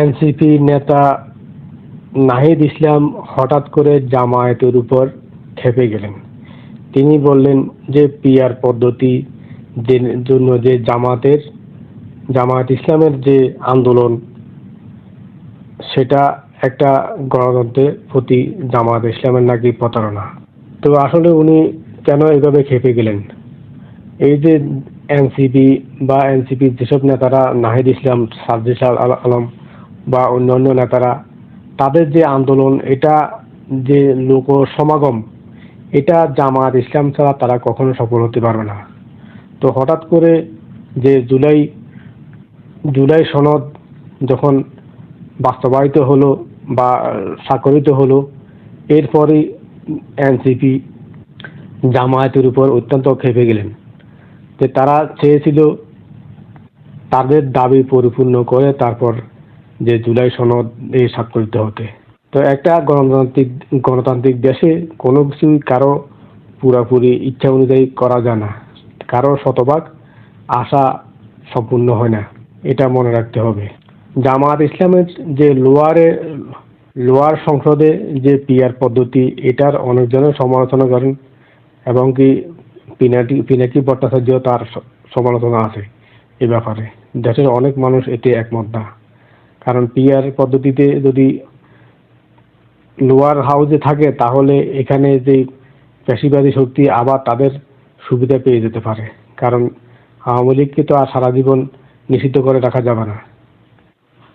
NCP নেতা নাহিদ ইসলাম হঠাৎ করে জামায়াতের উপর খেপে গেলেন। তিনি বললেন যে, পিআর পদ্ধতি জন্য যে জামাতের, জামায়াত ইসলামের যে আন্দোলন, সেটা একটা গণতন্ত্রের প্রতি জামায়াত ইসলামের নাকি প্রতারণা? তো আসলে উনি কেন এভাবে খেপে গেলেন? এই যে এনসিপি বা এনসিপির যেসব নেতারা নাহিদ ইসলাম সাজ্জিস আল- আলম বা অন্যান্য নেতারা, তাদের যে আন্দোলন, এটা যে লোক সমাগম, এটা জামাত ইসলাম ছাড়া তারা কখনো সফল হতে পারবে না। তো হঠাৎ করে যে জুলাই জুলাই সনদ যখন বাস্তবায়িত হলো বা স্বাক্ষরিত হলো এরপরই এনসিপি জামায়াতের উপর অত্যন্ত খেপে গেলেন। যে তারা চেয়েছিল তাদের দাবি পরিপূর্ণ করে, তারপর যে জুলাই সনদ এ স্বাক্ষরিত হতে। তো একটা গণতান্ত্রিক গণতান্ত্রিক দেশে কোনো কিছুই কারও পুরাপুরি ইচ্ছা অনুযায়ী করা যায় না। কারও শতভাগ আশা সম্পূর্ণ হয় না। এটা মনে রাখতে হবে। জামাত ইসলামের যে লোয়ারে, লোয়ার সংসদে যে পিয়ার পদ্ধতি, এটার অনেকজনের সমালোচনা করেন এবং কি পিনাকি পিনাকি ভট্টাচার্য তার সমালোচনা আছে এ ব্যাপারে। দেশের অনেক মানুষ এতে একমত না। কারণ পিআর পদ্ধতিতে যদি লোয়ার হাউসে থাকে, তাহলে এখানে যে পেশিবাদী শক্তি আবার তাদের সুবিধা পেয়ে যেতে পারে। কারণ আওয়ামী লীগকে তো আর সারা জীবন নিষিদ্ধ করে রাখা যাবে না।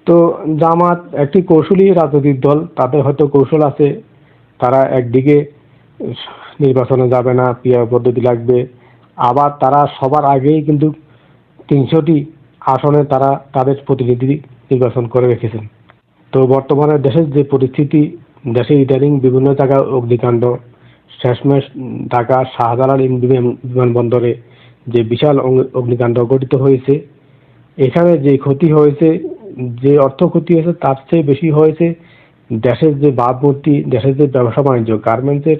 তো জামাত একটি কৌশলী রাজনৈতিক দল, তাদের হয়তো কৌশল আছে, তারা একদিকে নির্বাচনে যাবে না পিয়ার পদ্ধতি লাগবে। আবার তারা সবার আগেই কিন্তু তিনশোটি আসনে তারা তাদের প্রতিনিধি নির্বাচন করে রেখেছেন। তো বর্তমানে দেশের যে পরিস্থিতি, দেশে ইদানিং বিভিন্ন জায়গায় অগ্নিকাণ্ড, শেষমেশ ঢাকা শাহজালাল বিমান- বিমানবন্দরে যে বিশাল অগ্নি- অগ্নিকাণ্ড ঘটিত হয়েছে, এখানে যে ক্ষতি হয়েছে, যে অর্থ ক্ষতি হয়েছে, তার চেয়ে বেশি হয়েছে দেশের যে ভাবমূর্তি দেশের যে ব্যবসা বাণিজ্য, গার্মেন্টসের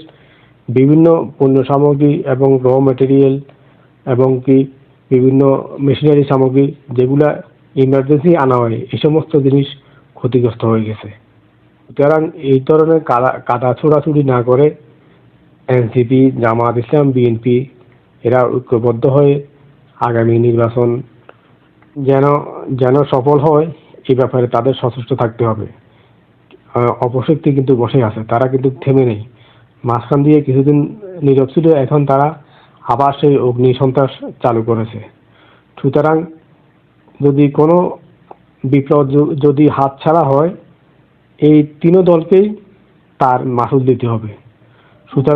বিভিন্ন পণ্য সামগ্রী এবং র মেটেরিয়াল এবং কি বিভিন্ন মেশিনারি সামগ্রী, যেগুলা ইমার্জেন্সি আনা হয় এই সমস্ত জিনিস ক্ষতিগ্রস্ত হয়ে গেছে। সুতরাং এই ধরনের কাদা কাদা ছোড়াছুড়ি না করে এনসিপি, জামাত ইসলাম, বিএনপি এরা ঐক্যবদ্ধ হয়ে আগামী নির্বাচন যেন যেন সফল হয় এই ব্যাপারে তাদের সচেষ্ট থাকতে হবে। অপশক্তি কিন্তু বসে আছে, তারা কিন্তু থেমে নেই। মাঝখান দিয়ে কিছুদিন নীরব ছিল, এখন তারা আবার সেই অগ্নি সন্ত্রাস চালু করেছে। সুতরাং যদি কোনো বিপ্লব যদি হাত ছাড়া হয়, এই তিনও দলকেই তার মাসুল দিতে হবে। সুতরাং